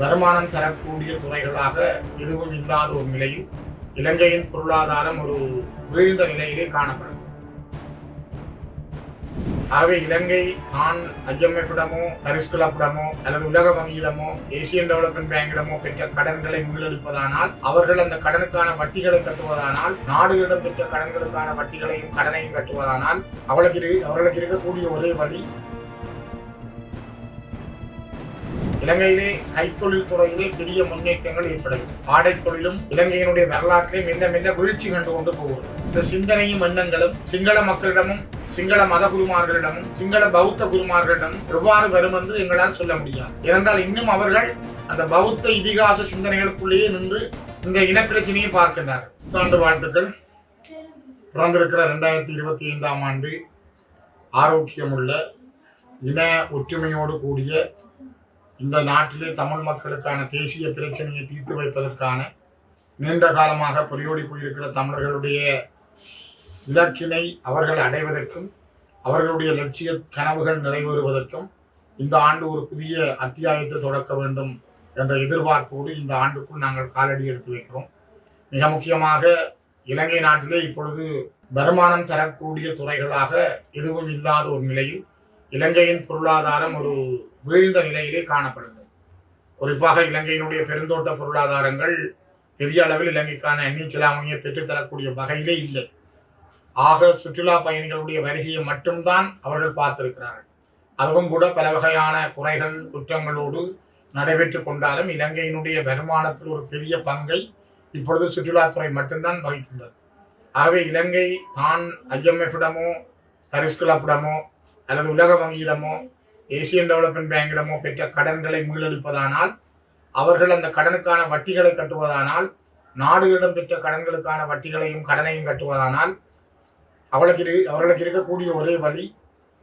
வருமானம் தரக்கூடிய துறைகளாக எதுவும் இல்லாத ஒரு நிலையில் இலங்கையின் பொருளாதாரம் ஒரு வீழ்ந்த நிலையிலே காணப்படுகிறது. ஆகவே இலங்கை தான் ஐஎம்எஃபிடமோ பரிஸ் கிளப்பிடமோ அல்லது உலக வங்கியிடமோ ஏசியன் டெவலப்மெண்ட் பேங்கிடமோ பெற்ற கடன்களை மீளெடுப்பதானால் அவர்கள் அந்த கடனுக்கான வட்டிகளை கட்டுவதானால் நாடுகளிடம் பெற்ற கடன்களுக்கான வட்டிகளையும் கடனையும் கட்டுவதானால் அவளுக்கு அவர்களுக்கு இருக்கக்கூடிய ஒரே வழி இலங்கையிலே கைத்தொழில் துறையிலே பெரிய முன்னேற்றங்கள் ஏற்படவில்லை ஆடை தொழிலும் இலங்கையினுடைய வரலாற்றை மெல்ல மெல்ல வீழ்ச்சி கண்டு கொண்டு போகிறது இந்த சிந்தனையும் எண்ணங்களும் சிங்கள மக்களிடமும் சிங்கள மத குருமார்களிடமும் சிங்கள பௌத்த குருமார்களிடமும் எவ்வாறு வரும் என்று எங்களால் சொல்ல முடியாது. ஏனென்றால் இன்னும் அவர்கள் அந்த பௌத்த இதிகாச சிந்தனைகளுக்குள்ளேயே நின்று இந்த இனப்பிரச்சனையை பார்க்கின்றார் புத்தாண்டு வாழ்த்துக்கள். பிறந்திருக்கிற ரெண்டாயிரத்தி இருபத்தி ஐந்தாம் ஆண்டு ஆரோக்கியமுள்ள இன ஒற்றுமையோடு கூடிய இந்த நாட்டிலே தமிழ் மக்களுக்கான தேசிய பிரச்சனையை தீர்த்து வைப்பதற்கான நீண்ட காலமாக பொறியோடி போயிருக்கிற தமிழர்களுடைய இலக்கினை அவர்கள் அடைவதற்கும் அவர்களுடைய லட்சிய கனவுகள் நிறைவேறுவதற்கும் இந்த ஆண்டு ஒரு புதிய அத்தியாயத்தை தொடக்க வேண்டும் என்ற எதிர்பார்ப்போடு இந்த ஆண்டுக்குள் நாங்கள் காலடி எடுத்து வைக்கிறோம். மிக முக்கியமாக இலங்கை நாட்டிலே இப்பொழுது வருமானம் தரக்கூடிய துறைகளாக எதுவும் இல்லாத ஒரு நிலையில் இலங்கையின் பொருளாதாரம் ஒரு வீழ்ந்த நிலையிலே காணப்படுகிறது. குறிப்பாக இலங்கையினுடைய பெருந்தோட்ட பொருளாதாரங்கள் பெரிய அளவில் இலங்கைக்கான எண்ணெய் பெற்றுத்தரக்கூடிய வகையிலே இல்லை. ஆக சுற்றுலா பயணிகளுடைய வருகையை மட்டும்தான் அவர்கள் பார்த்திருக்கிறார்கள். அதுவும் கூட பல வகையான குறைகள் குற்றங்களோடு நடைபெற்று கொண்டாலும் இலங்கையினுடைய வருமானத்தில் ஒரு பெரிய பங்கை இப்பொழுது சுற்றுலாத்துறை மட்டும்தான் வகிக்கின்றது. ஆகவே இலங்கை தான் ஐஎம்எஃபிடமோ தரிஸ்குலப்பிடமோ அல்லது உலக வங்கியிடமோ ஏசியன் டெவலப்மெண்ட் பேங்கிடமோ பெற்ற கடன்களை மீளெடுப்பதானால் அவர்கள் அந்த கடனுக்கான வட்டிகளை கட்டுவதானால் நாடுகளிடம் பெற்ற கடன்களுக்கான வட்டிகளையும் கடனையும் கட்டுவதானால் அவளுக்கு இரு- அவர்களுக்கு இருக்கக்கூடிய ஒரே வழி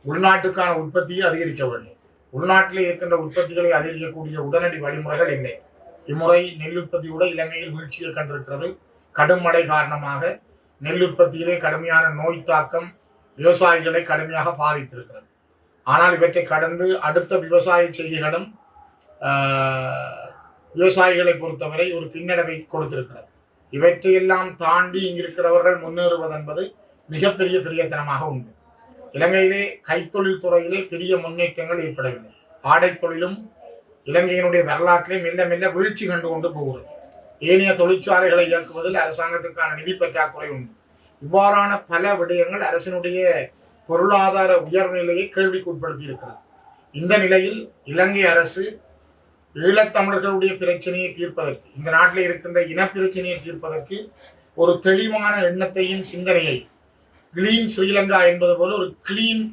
உள்நாட்டுக்கான உற்பத்தியை அதிகரிக்க வேண்டும். உள்நாட்டில் இருக்கின்ற உற்பத்திகளை அதிகரிக்கக்கூடிய உடனடி வழிமுறைகள் இல்லை இம்முறை நெல் உற்பத்தி கூட இலங்கையில் வீழ்ச்சியை கண்டிருக்கிறது. கடும் மழை காரணமாக நெல் உற்பத்தியிலே கடுமையான நோய் தாக்கம் விவசாயிகளை கடுமையாக பாதித்திருக்கிறது. ஆனால் இவற்றை கடந்து அடுத்த விவசாய செய்திகளும் விவசாயிகளை பொறுத்தவரை ஒரு பின்னடைவை கொடுத்திருக்கிறது. இவற்றையெல்லாம் தாண்டி இங்கிருக்கிறவர்கள் முன்னேறுவதென்பது மிகப்பெரிய பிரியத்தனமாக உண்டு. இலங்கையிலே கைத்தொழில் துறையிலே பெரிய முன்னேற்றங்கள் ஏற்படவில்லை. ஆடை தொழிலும் இலங்கையினுடைய வரலாற்றிலே மெல்ல மெல்ல வீழ்ச்சி கண்டு கொண்டு போகிறது. ஏனைய தொழிற்சாலைகளை இயக்குவதில் அரசாங்கத்துக்கான நிதி பற்றாக்குறை உண்டு. இவ்வாறான பல விடயங்கள் அரசினுடைய பொருளாதார உயர்நிலையை கேள்விக்குட்படுத்தி இருக்கிறது இந்த நிலையில் இலங்கை அரசு ஈழத்தமிழர்களுடைய பிரச்சனையை தீர்ப்பதற்கு இந்த நாட்டில் இருக்கின்ற இனப்பிரச்சனையை தீர்ப்பதற்கு ஒரு தெளிவான எண்ணத்தையும் சிந்தனையை கிளீன் ஸ்ரீலங்கா என்பது போல ஒரு கிளீன்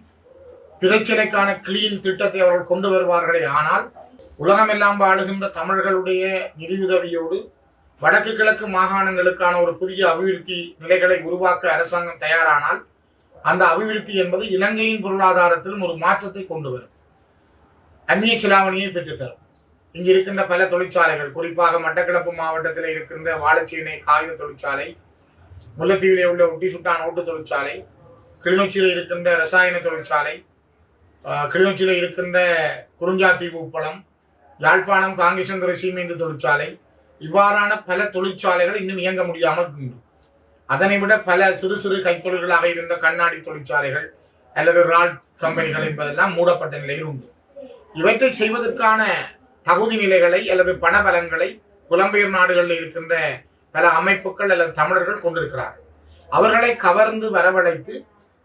பிரச்சனைக்கான கிளீன் திட்டத்தை அவர்கள் கொண்டு வருவார்களே. ஆனால் உலகமெல்லாம் வாழுகின்ற தமிழர்களுடைய நிதியுதவியோடு வடக்கு கிழக்கு மாகாணங்களுக்கான ஒரு புதிய அபிவிருத்தி நிலைகளை உருவாக்க அரசாங்கம் தயாரானால் அந்த அபிவிருத்தி என்பது இலங்கையின் பொருளாதாரத்திலும் ஒரு மாற்றத்தை கொண்டு வரும் அந்நிய செலாவணியை பெற்றுத்தரும். இங்கு இருக்கின்ற பல தொழிற்சாலைகள் குறிப்பாக மட்டக்களப்பு மாவட்டத்தில் இருக்கின்ற வாழைச்சேனை காகித தொழிற்சாலை முல்லைத்தீவிலே உள்ள ஒட்டி சுட்டான் ஓட்டு தொழிற்சாலை கிளிநொச்சியில் இருக்கின்ற ரசாயன தொழிற்சாலை கிளிநொச்சியில் இருக்கின்ற குறிஞ்சாத்தீவு உப்பளம் யாழ்ப்பாணம் காங்கேசந்துறை சீமேந்து தொழிற்சாலை இவ்வாறான பல தொழிற்சாலைகள் இன்னும் இயங்க முடியாமல் உண்டு. அதனை விட பல சிறு சிறு கைத்தொழில்களாக இருந்த கண்ணாடி தொழிற்சாலைகள் அல்லது ராட் கம்பெனிகள் என்பதெல்லாம் மூடப்பட்ட நிலையில் உண்டு. இவற்றை செய்வதற்கான தகுதி நிலைகளை அல்லது பணபலங்களை புலம்பெயர் நாடுகளில் இருக்கின்ற பல அமைப்புகள் அல்லது தமிழர்கள் கொண்டிருக்கிறார்கள். அவர்களை கவர்ந்து வரவழைத்து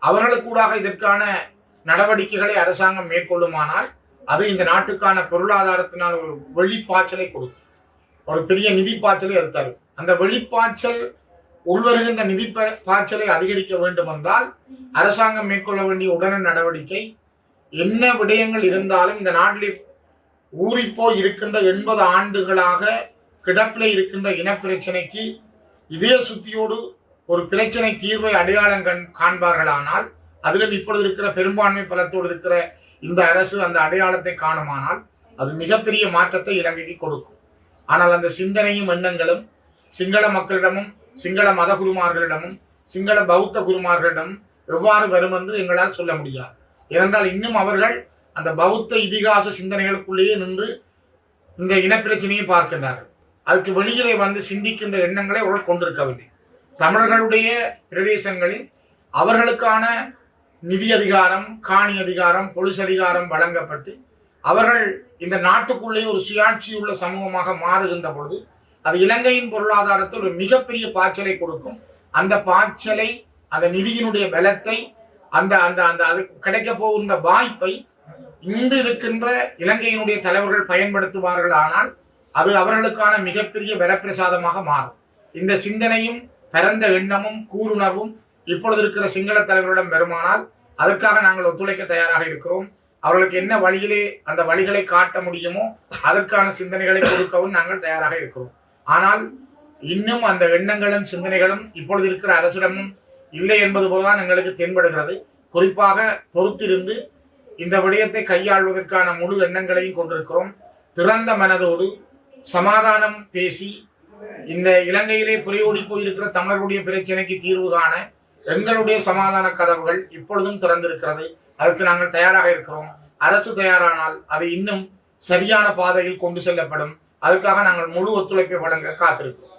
அவர்களுக்கூடாக இதற்கான நடவடிக்கைகளை அரசாங்கம் மேற்கொள்ளுமானால் அது இந்த நாட்டுக்கான பொருளாதாரத்தினால் ஒரு வெளிப்பாய்ச்சலை கொடுக்கும். ஒரு பெரிய நிதி பாய்ச்சலை எடுத்தார். அந்த வெளிப்பாய்ச்சல் உள்வருகின்ற நிதி பாய்ச்சலை அதிகரிக்க வேண்டும் என்றால் அரசாங்கம் மேற்கொள்ள வேண்டிய உடனே நடவடிக்கை என்ன விடயங்கள் இருந்தாலும் இந்த நாட்டில் ஊறிப்போ இருக்கின்ற எண்பது ஆண்டுகளாக கிடப்பில் இருக்கின்ற இனப்பிரச்சனைக்கு இதய சுத்தியோடு ஒரு பிரச்சனை தீர்வை அடையாளம் கண் காண்பார்களானால் அதிலும் இப்பொழுது இருக்கிற பெரும்பான்மை பலத்தோடு இருக்கிற இந்த அரசு அந்த அடையாளத்தை காணுமானால் அது மிகப்பெரிய மாற்றத்தை இலங்கைக்கு கொடுக்கும். ஆனால் அந்த சிந்தனையும் எண்ணங்களும் சிங்கள மக்களிடமும் சிங்கள மத குருமார்களிடமும் சிங்கள பௌத்த குருமார்களிடமும் எவ்வாறு வரும் என்று எங்களால் சொல்ல முடியாது. ஏனென்றால் இன்னும் அவர்கள் அந்த பௌத்த இதிகாச சிந்தனைகளுக்குள்ளேயே நின்று இந்த இனப்பிரச்சனையை பார்க்கின்றார்கள். அதுக்கு வெளியிலே வந்து சிந்திக்கின்ற எண்ணங்களை அவர்கள் கொண்டிருக்கவில்லை. தமிழர்களுடைய பிரதேசங்களில் அவர்களுக்கான நிதி அதிகாரம் காணி அதிகாரம் பொலிஸ் அதிகாரம் வழங்கப்பட்டு அவர்கள் இந்த நாட்டுக்குள்ளே ஒரு சுயாட்சியுள்ள சமூகமாக மாறுகின்ற பொழுது அது இலங்கையின் பொருளாதாரத்தில் ஒரு மிகப்பெரிய பாய்ச்சலை கொடுக்கும். அந்த பாய்ச்சலை அந்த நிதியினுடைய பலத்தை அந்த அந்த அந்த அது கிடைக்க போகின்ற வாய்ப்பை இன்று இருக்கின்ற இலங்கையினுடைய தலைவர்கள் பயன்படுத்துவார்கள் ஆனால் அது அவர்களுக்கான மிகப்பெரிய வரப்பிரசாதமாக மாறும். இந்த சிந்தனையும் பரந்த எண்ணமும் கூறுணர்வும் இப்பொழுது இருக்கிற சிங்கள தலைவரிடம் வருமானால் அதற்காக நாங்கள் ஒத்துழைக்க தயாராக இருக்கிறோம். அவர்களுக்கு என்ன வழியிலே அந்த வழிகளை காட்ட முடியுமோ அதற்கான சிந்தனைகளை கொடுக்கவும் நாங்கள் தயாராக இருக்கிறோம். ஆனால் இன்னும் அந்த எண்ணங்களும் சிந்தனைகளும் இப்பொழுது இருக்கிற அரசிடமும் இல்லை என்பது போலதான் எங்களுக்கு தென்படுகிறது. குறிப்பாக பொறுத்திருந்து இந்த விடயத்தை கையாள்வதற்கான முழு எண்ணங்களையும் கொண்டிருக்கிறோம். திறந்த மனதோடு சமாதானம் பேசி இந்த இலங்கையிலே புரியோடி போயிருக்கிற தமிழர்களுடைய பிரச்சனைக்கு தீர்வு காண எங்களுடைய சமாதான கதவுகள் இப்பொழுதும் திறந்திருக்கிறது. அதற்கு நாங்கள் தயாராக இருக்கிறோம். அரசு தயாரானால் அது இன்னும் சரியான பாதையில் கொண்டு செல்லப்படும். அதுக்காக நாங்கள் முழு ஒத்துழைப்பை வழங்க காத்திருக்கிறோம்.